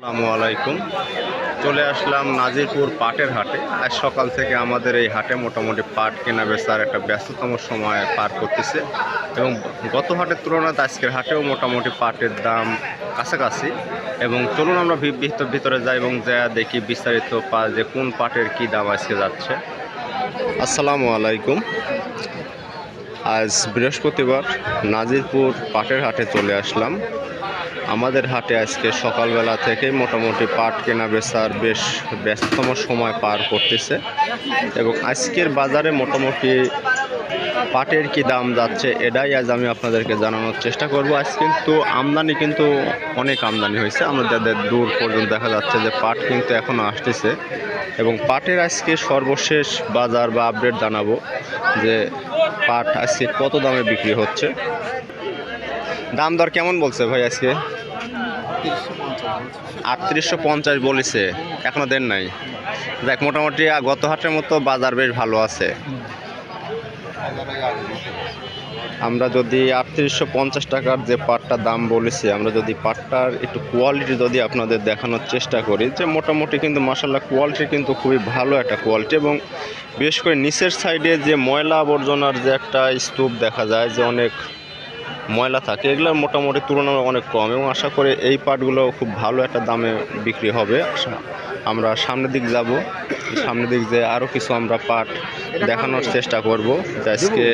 আসসালামু আলাইকুম। চলে আসলাম নাজিরপুর পাটের হাটে। আজ সকাল থেকে আমাদের এই হাটে মোটামুটি পাট কেনা বেচার একটা ব্যস্ততম সময় পার করতেছে এবং গত হাটের তুলনায় আজকের হাটেও মোটামুটি পাটের দাম কাছাকাছি এবং চলুন আমরা ভিতর- যাই এবং যা দেখি বিস্তারিত পা যে কোন পাটের কি দাম আজকে যাচ্ছে। আসসালামু আলাইকুম। আজ বৃহস্পতিবার নাজিরপুর পাটের হাটে চলে আসলাম। আমাদের হাটে আজকে সকালবেলা থেকে মোটামুটি পাট কেনা বেচার বেশ ব্যস্ততম সময় পার করতেছে। এবং আজকের বাজারে মোটামুটি পাটের কি দাম যাচ্ছে এটাই আজ আমি আপনাদেরকে জানানোর চেষ্টা করব। আজ কিন্তু আমদানি কিন্তু অনেক আমদানি হয়েছে। আমাদের দূর পর্যন্ত দেখা যাচ্ছে যে পাট কিন্তু এখনও আসতেছে। এবং পাটের আজকে সর্বশেষ বাজার বা আপডেট জানাব যে পাট আজকে কত দামে বিক্রি হচ্ছে। দাম দর কেমন বলছে ভাই আজকে? আটত্রিশশো পঞ্চাশ বলেছে। এখনও দেন নাই। দেখ, মোটামুটি গত হাটের মতো বাজার বেশ ভালো আছে। আমরা যদি আটত্রিশশো পঞ্চাশ টাকার যে পাটটার দাম বলেছি, আমরা যদি পাটটার একটু কোয়ালিটি যদি আপনাদের দেখানোর চেষ্টা করি, যে মোটামুটি কিন্তু মাসাল্লাহ কোয়ালিটি কিন্তু খুবই ভালো একটা কোয়ালিটি এবং বিশেষ করে নিচের সাইডে যে ময়লা আবর্জনার যে একটা স্তূপ দেখা যায়, যে অনেক ময়লা থাকে এগুলোর মোটামুটি তুলনায় অনেক কম এবং আশা করি এই পাটগুলো খুব ভালো একটা দামে বিক্রি হবে। আমরা সামনের দিক যাব, সামনের দিক যে আরও কিছু আমরা পাট দেখানোর চেষ্টা করব আজকে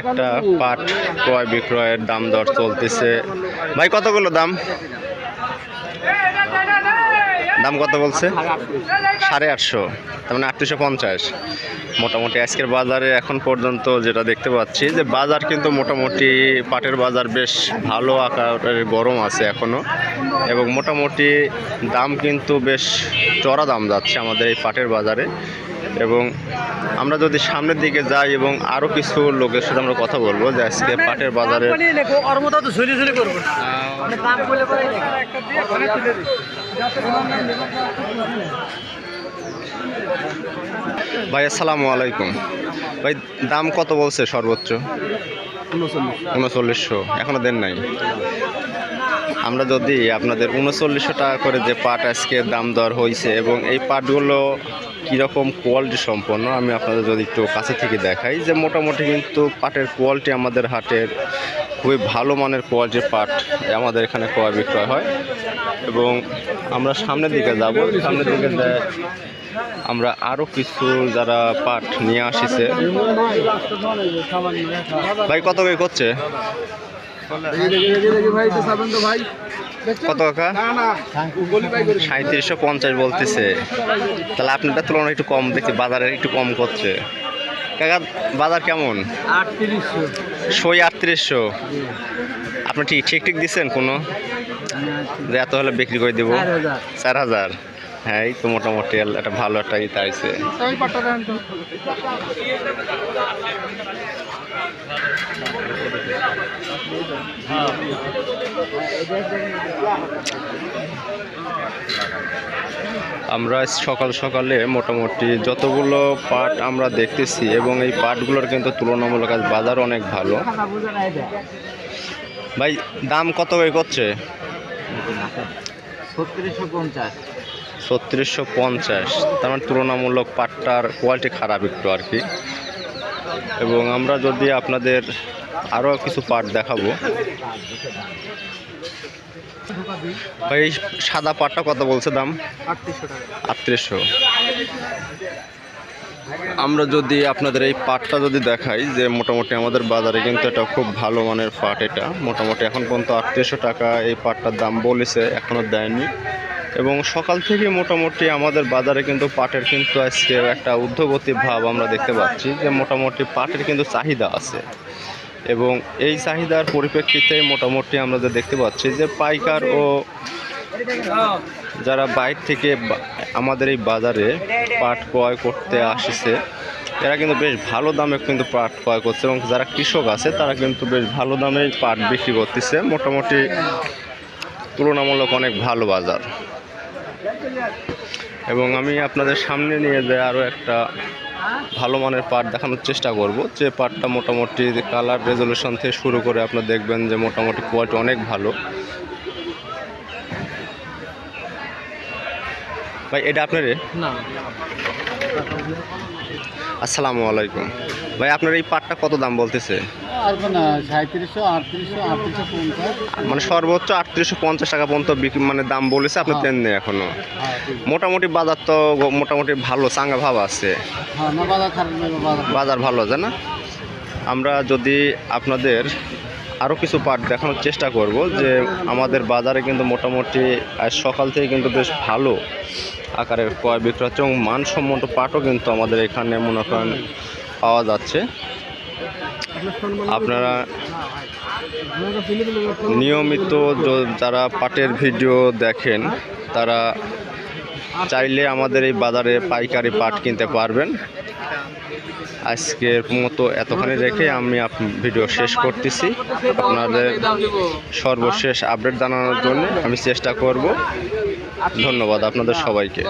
একটা পাট ক্রয় বিক্রয়ের দাম দর চলতেছে। ভাই, কতগুলো দাম? দাম কত বলছে? সাড়ে আটশো। তার মানে আটশোশো পঞ্চাশ। মোটামুটি আজকের বাজারে এখন পর্যন্ত যেটা দেখতে পাচ্ছি যে বাজার কিন্তু মোটামুটি পাটের বাজার বেশ ভালো আকারের গরম আছে এখনও এবং মোটামুটি দাম কিন্তু বেশ চড়া দাম যাচ্ছে আমাদের এই পাটের বাজারে। এবং আমরা যদি সামনের দিকে যাই এবং আরও কিছু লোকের সাথে আমরা কথা বলব যে আজকে পাটের বাজারে ভাই আসসালামু আলাইকুম। ভাই দাম কত বলছে সর্বোচ্চ? উনচল্লিশশো। এখনও দেন নাই? আমরা যদি আপনাদের উনচল্লিশশো টাকা করে যে পাট আজকে দাম দর হয়েছে এবং এই পাটগুলো কীরকম কোয়ালিটি সম্পন্ন, আমি আপনাদের যদি একটু কাছে থেকে দেখাই যে মোটামুটি কিন্তু পাটের কোয়ালিটি আমাদের হাটের খুবই ভালো মানের কোয়ালিটির পাট আমাদের এখানে ক্রয় বিক্রয় হয়। এবং আমরা সামনের দিকে যাব, সামনের দিকে আমরা আরও কিছু যারা পাট নিয়ে আসিছে। ভাই, কত করে করছে? কত কাকা? সাঁত্রিশশো পঞ্চাশ বলতেছে। তাহলে আপনারটা তুলনায় একটু কম দেখছি বাজারে একটু কম করছে। কাকা বাজার কেমন? সই আটত্রিশশো। আপনি ঠিক ঠিক ঠিক দিচ্ছেন কোনো? যে এত হলে বিক্রি করে দেবো। চার হাজার। হ্যাঁ এই তো মোটামুটি একটা ভালো একটা ইতে আছে আমরা সকাল সকালে মোটামুটি যতগুলো পাট আমরা দেখতেছি এবং এই পাটগুলোর কিন্তু তুলনামূলক আজ বাজার অনেক ভালো। ভাই, দাম কত করে করছে? ছত্রিশশো পঞ্চাশ। তার মানে তুলনামূলক পাটটার কোয়ালিটি খারাপ একটু আর কি। এবং আমরা যদি আপনাদের আরও কিছু পাট দেখাবো। এই সাদা পাটটা কত বলছে দাম? আটত্রিশশো। আমরা যদি আপনাদের এই পাটটা যদি দেখাই যে মোটামুটি আমাদের বাজারে কিন্তু এটা খুব ভালো মানের পাট এটা। মোটামুটি এখন পর্যন্ত আটত্রিশশো টাকা এই পাটটার দাম বলেছে এখনও দেয়নি। এবং সকাল থেকে মোটামুটি আমাদের বাজারে কিন্তু পাটের কিন্তু আজকে একটা ঊর্ধ্বগতি ভাব আমরা দেখতে পাচ্ছি যে মোটামুটি পাটের কিন্তু চাহিদা আছে। এবং এই চাহিদার পরিপ্রেক্ষিতে মোটামুটি আমরা যে দেখতে পাচ্ছি যে পাইকার ও যারা বাইরে থেকে আমাদের এই বাজারে পাট ক্রয় করতে আসছে, এরা কিন্তু বেশ ভালো দামে কিন্তু পাট ক্রয় করছে এবং যারা কৃষক আছে, তারা কিন্তু বেশ ভালো দামে পাট বিক্রি করতেছে। মোটামুটি তুলনামূলক অনেক ভালো বাজার। এবং আমি আপনাদের সামনে নিয়ে যাই আরও একটা ভালো মানের পাট দেখানোর চেষ্টা করব। যে পাটটা মোটামুটি কালার রেজলিউশন থেকে শুরু করে আপনারা দেখবেন যে মোটামুটি কোয়ালিটি অনেক ভালো। ভাই এটা আপনার? আসসালামু আলাইকুম। ভাই আপনার এই পাটটা কত দাম বলতেছে? আর না সাঁত্রিশশো আটত্রিশশো আটত্রিশশো পঞ্চাশ? মানে সর্বোচ্চ আটত্রিশশো পঞ্চাশ টাকা পর্যন্ত বিক্রি মানে দাম বলেছে আপনার হ্যাঁ। দেন নেই এখনও। হ্যাঁ মোটামুটি বাজার তো মোটামুটি ভালো চাঙ্গা ভাব আছে। হ্যাঁ বাজার ভালো। আছে না? আমরা যদি আপনাদের আরও কিছু পাট দেখানোর চেষ্টা করব যে আমাদের বাজারে কিন্তু মোটামুটি আজ সকাল থেকে কিন্তু বেশ ভালো আকারের ক্রয় বিক্রয় হচ্ছে এবং মানসম্মত পাটও কিন্তু আমাদের এখানে মনে করেন পাওয়া যাচ্ছে। আপনারা নিয়মিত যারা পাটের ভিডিও দেখেন, তারা চাইলে আমাদের এই বাজারে পাইকারি পাট কিনতে পারবেন। আজকের মতো এতখানি রেখে আমি ভিডিও শেষ করতেছি। আপনাদের সর্বশেষ আপডেট জানানোর জন্য আমি চেষ্টা করব। ধন্যবাদ আপনাদের সবাইকে।